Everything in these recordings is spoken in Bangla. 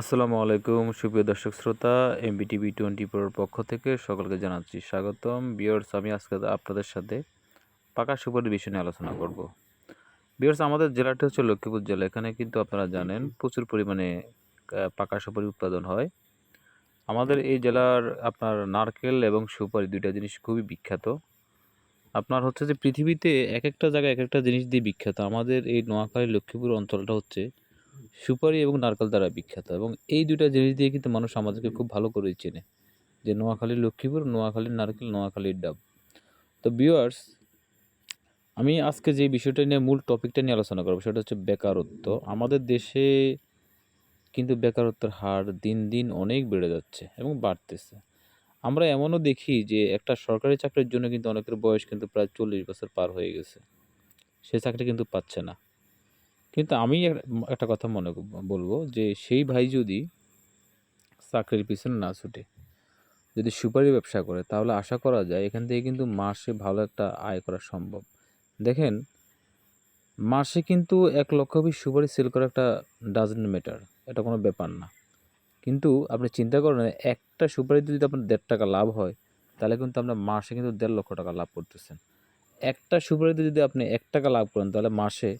আসসালামু আলাইকুম, সুপ্রিয় দর্শক শ্রোতা এম এমবিটিভি টোয়েন্টি ফোর পক্ষ থেকে সকলকে জানাচ্ছি স্বাগতম। বিয়ার্স আমি আজকে আপনাদের সাথে পাকা সুপারির বিষয় নিয়ে আলোচনা করব। বিয়ার্স আমাদের জেলাটি হচ্ছে লক্ষ্মীপুর জেলা। এখানে কিন্তু আপনারা জানেন, প্রচুর পরিমাণে পাকা সুপারি উৎপাদন হয়। আমাদের এই জেলার আপনার নারকেল এবং সুপারি দুইটা জিনিস খুবই বিখ্যাত। আপনার হচ্ছে যে পৃথিবীতে এক একটা জায়গায় এক একটা জিনিস দিয়ে বিখ্যাত। আমাদের এই নোয়াখালী লক্ষ্মীপুর অঞ্চলটা হচ্ছে সুপারি এবং নারকেল দ্বারা বিখ্যাত এবং এই দুটা জিনিস দিয়ে কিন্তু মানুষ আমাদেরকে খুব ভালো করে চেনে যে নোয়াখালী লক্ষ্মীপুর, নোয়াখালীর নারকেল, নোয়াখালীর ডাব। তো বিওয়ার্স আমি আজকে যে বিষয়টা নিয়ে মূল টপিকটা নিয়ে আলোচনা করব সেটা হচ্ছে বেকারত্ব। আমাদের দেশে কিন্তু বেকারত্বের হার দিন দিন অনেক বেড়ে যাচ্ছে এবং বাড়তেছে। আমরা এমনও দেখি যে একটা সরকারি চাকরির জন্য কিন্তু অনেকের বয়স কিন্তু প্রায় চল্লিশ বছর পার হয়ে গেছে। সে চাকরি কিন্তু পাচ্ছে না। কিন্তু আমি এক- একটা কথা মনে বলব যে সেই ভাই যদি চাকরির পিছনে না ছুটে, যদি সুপারি ব্যবসা করে, তাহলে আশা করা যায় এখান থেকে কিন্তু মাসে ভালো একটা আয় করা সম্ভব। দেখেন, মাসে কিন্তু এক লক্ষ পিস সুপারি সেল করা একটা ডাজেন্ট ম্যাটার এটা কোনো ব্যাপার না। কিন্তু আপনি চিন্তা করেন, একটা সুপারিতে যদি আপনার দেড় টাকা লাভ হয়, তাহলে কিন্তু আপনার মাসে কিন্তু দেড় লক্ষ টাকা লাভ করতেছেন। একটা সুপারিতে যদি আপনি এক টাকা লাভ করেন, তাহলে মাসে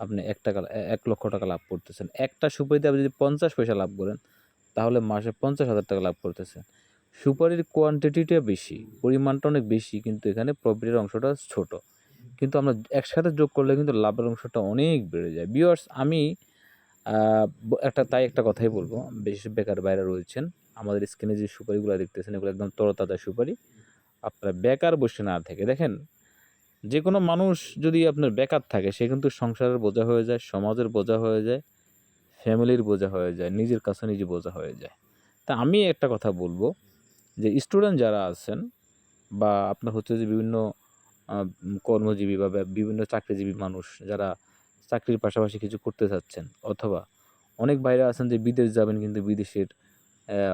আপনি এক টাকা, এক লক্ষ টাকা লাভ করতেছেন। একটা সুপারিতে আপনি যদি পঞ্চাশ পয়সা লাভ করেন, তাহলে মাসে পঞ্চাশ হাজার টাকা লাভ করতেছেন। সুপারির কোয়ান্টিটিটা বেশি, পরিমাণটা অনেক বেশি, কিন্তু এখানে প্রফিটের অংশটা ছোট। কিন্তু আমরা একসাথে যোগ করলে কিন্তু লাভের অংশটা অনেক বেড়ে যায়। বিয়ার্স আমি একটা, তাই একটা কথাই বলব। বিশেষ বেকার বাইরে রয়েছেন, আমাদের স্ক্রিনে যে সুপারিগুলো দেখতেছেন, এগুলো একদম তরতাজা সুপারি। আপনারা বেকার বসে না থেকে, দেখেন যে কোনো মানুষ যদি আপনার বেকার থাকে, সে কিন্তু সংসারের বোঝা হয়ে যায়, সমাজের বোঝা হয়ে যায়, ফ্যামিলির বোঝা হয়ে যায়, নিজের কাছে নিজে বোঝা হয়ে যায়। তা আমি একটা কথা বলব যে, স্টুডেন্ট যারা আছেন বা আপনার হচ্ছে যে বিভিন্ন কর্মজীবী বা বিভিন্ন চাকরিজীবী মানুষ যারা চাকরির পাশাপাশি কিছু করতে চাচ্ছেন অথবা অনেক বাইরে আছেন যে বিদেশ যাবেন কিন্তু বিদেশের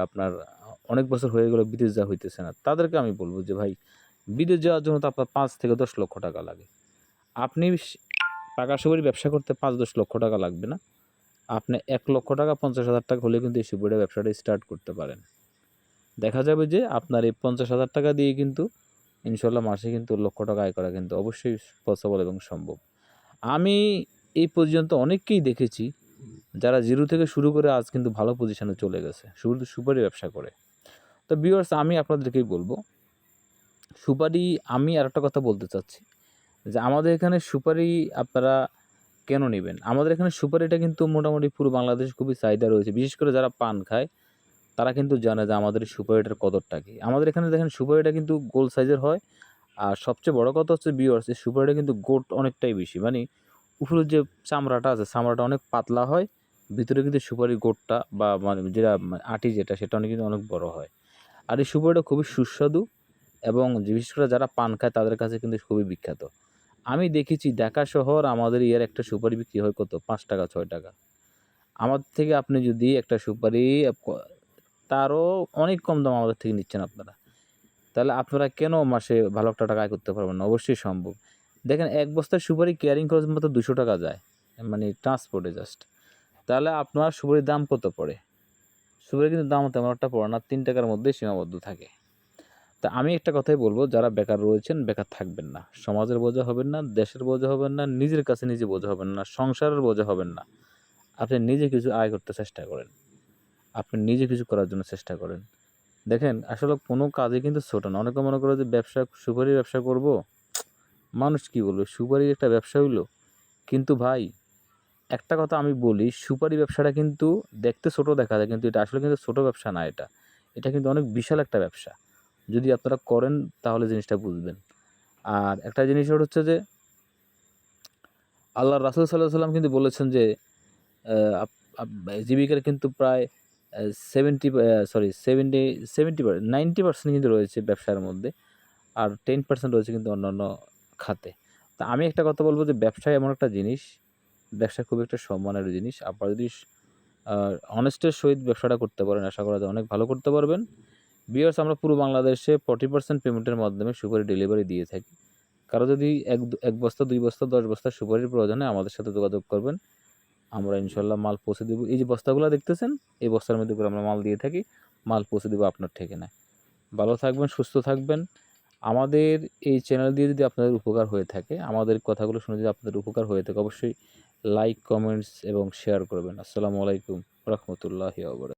আপনার অনেক বছর হয়ে গেল বিদেশ যাওয়া হইতেছে না, তাদেরকে আমি বলব যে, ভাই বিদেশ যাওয়ার জন্য তো আপনার পাঁচ থেকে দশ লক্ষ টাকা লাগে। আপনি টাকা সুপারি ব্যবসা করতে পাঁচ দশ লক্ষ টাকা লাগবে না। আপনি এক লক্ষ টাকা, পঞ্চাশ হাজার টাকা হলে কিন্তু এই সুপারি ব্যবসাটা স্টার্ট করতে পারেন। দেখা যাবে যে আপনার এই পঞ্চাশ হাজার টাকা দিয়ে কিন্তু ইনশাল্লাহ মাসে কিন্তু লক্ষ টাকা আয় করা কিন্তু অবশ্যই পসিবল এবং সম্ভব। আমি এই পর্যন্ত অনেককেই দেখেছি যারা জিরো থেকে শুরু করে আজ কিন্তু ভালো পজিশনে চলে গেছে, শুধু সুপারি ব্যবসা করে। তো ভিউয়ার্স আমি আপনাদেরকেই বলব সুপারি আমি আর একটা কথা বলতে চাচ্ছি, যে আমাদের এখানে সুপারি আপনারা কেন নেবেন? আমাদের এখানে সুপারিটা কিন্তু মোটামুটি পুরো বাংলাদেশে খুবই চাহিদা রয়েছে, বিশেষ করে যারা পান খায়, তারা কিন্তু জানে যে আমাদের সুপারিটার কদরটা কি। আমাদের এখানে দেখেন সুপারিটা কিন্তু গোল সাইজের হয়, আর সবচেয়ে বড় কথা হচ্ছে বিয়ার্স এই সুপারিটা কিন্তু গোট অনেকটাই বেশি। মানে উপরের যে চামড়াটা আছে, চামড়াটা অনেক পাতলা হয়, ভিতরে কিন্তু সুপারির গোটটা বা মানে যেটা আটি যেটা, সেটা অনেক কিন্তু অনেক বড় হয়। আর এই সুপারিটা খুবই সুস্বাদু এবং বিশেষ করে যারা পান খায় তাদের কাছে কিন্তু খুবই বিখ্যাত। আমি দেখেছি ঢাকা শহর আমাদের ইয়ার একটা সুপারি বিক্রি হয় কত? পাঁচ টাকা, ছয় টাকা। আমার থেকে আপনি যদি একটা সুপারি, তারও অনেক কম দাম আমাদের থেকে নিচ্ছেন আপনারা। তাহলে আপনারা কেন মাসে ভালো একটা টাকা আয় করতে পারবেন না? অবশ্যই সম্ভব। দেখেন, এক বস্তার সুপারি কেয়ারিং খরচ মতো দুশো টাকা যায়। মানে ট্রান্সপোর্টে জাস্ট তাহলে আপনার সুপারির দাম কত পড়ে? সুপারি কিন্তু দাম তেমন একটা পড়ে না, তিন টাকার মধ্যেই সীমাবদ্ধ থাকে। তা আমি একটা কথাই বলব, যারা বেকার রয়েছেন, বেকার থাকবেন না। সমাজের বোঝা হবেন না, দেশের বোঝা হবেন না, নিজের কাছে নিজে বোঝা হবেন না, সংসারের বোঝা হবেন না। আপনি নিজে কিছু আয় করতে চেষ্টা করেন। আপনি নিজে কিছু করার জন্য চেষ্টা করেন। দেখেন, আসলে কোনো কাজে কিন্তু ছোট না। অনেকে মনে করে যে ব্যবসা, সুপারি ব্যবসা করব? মানুষ কি বলবে? সুপারি একটা ব্যবসা হইল। কিন্তু ভাই, একটা কথা আমি বলি, সুপারি ব্যবসাটা কিন্তু দেখতে ছোট দেখা যায়, কিন্তু এটা আসলে কিন্তু ছোট ব্যবসা না এটা। এটা কিন্তু অনেক বিশাল একটা ব্যবসা। যদি আপনারা করেন, তাহলে জিনিসটা বুঝবেন। আর একটা জিনিস হচ্ছে যে আল্লাহ রাসুল সাল্লাহ সাল্লাম কিন্তু বলেছেন যে জীবিকার কিন্তু প্রায় seventy sorry seventy seventy ninety percent কিন্তু রয়েছে ব্যবসার মধ্যে, আর টেন পার্সেন্ট রয়েছে কিন্তু অন্যান্য খাতে। তা আমি একটা কথা বলব যে ব্যবসা এমন একটা জিনিস ব্যবসা খুব একটা সম্মানের জিনিস, আপনারা যদি অনেস্টের সহিত ব্যবসাটা করতে পারেন, আশা করা যায় অনেক ভালো করতে পারবেন। বিয়ার্স আমরা পুরো বাংলাদেশে ফর্টি পার্সেন্ট পেমেন্টের মাধ্যমে সুপারি ডেলিভারি দিয়ে থাকি। কারও যদি এক এক বস্তা, দুই বস্তা, দশ বস্তা সুপারির প্রয়োজনে আমাদের সাথে যোগাযোগ করবেন। আমরা ইনশাল্লাহ মাল পৌঁছে দেবো। এই যে বস্তাগুলো দেখতেছেন, এই বস্তার মধ্যে করে আমরা মাল দিয়ে থাকি, মাল পৌঁছে দেবো আপনার ঠিকানায়। ভালো থাকবেন, সুস্থ থাকবেন। আমাদের এই চ্যানেল দিয়ে যদি আপনাদের উপকার হয়ে থাকে, আমাদের কথাগুলো শুনে যদি আপনাদের উপকার হয়ে থাকে, অবশ্যই লাইক কমেন্টস এবং শেয়ার করবেন। আসসালামু আলাইকুম, রহমতুল্লাহ